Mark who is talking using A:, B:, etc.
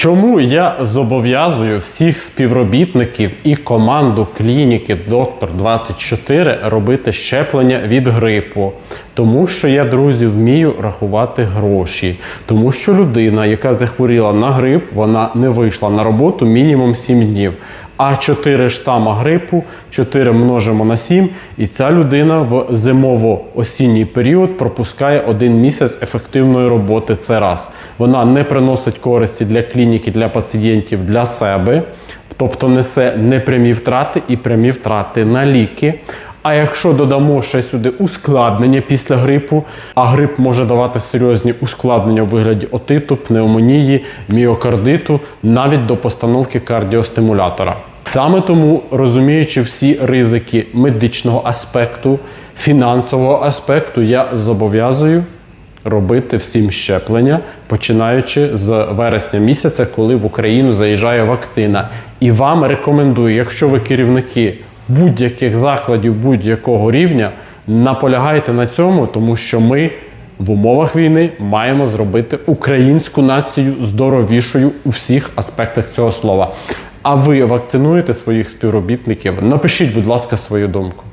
A: Чому я зобов'язую всіх співробітників і команду клініки Доктор 24 робити щеплення від грипу? Тому що я, друзі, вмію рахувати гроші. Тому що людина, яка захворіла на грип, вона не вийшла на роботу мінімум 7 днів. А 4 штама грипу, 4 множимо на 7, і ця людина в зимово-осінній період пропускає один місяць ефективної роботи. Це раз. Вона не приносить користі для клініки, для пацієнтів, для себе, тобто несе непрямі втрати і прямі втрати на ліки. А якщо додамо ще сюди ускладнення після грипу, а грип може давати серйозні ускладнення у вигляді отиту, пневмонії, міокардиту, навіть до постановки кардіостимулятора. Саме тому, розуміючи всі ризики медичного аспекту, фінансового аспекту, я зобов'язую робити всім щеплення, починаючи з вересня місяця, коли в Україну заїжджає вакцина. І вам рекомендую, якщо ви керівники будь-яких закладів будь-якого рівня, наполягайте на цьому, тому що ми в умовах війни маємо зробити українську націю здоровішою у всіх аспектах цього слова. А ви вакцинуєте своїх співробітників? Напишіть, будь ласка, свою думку.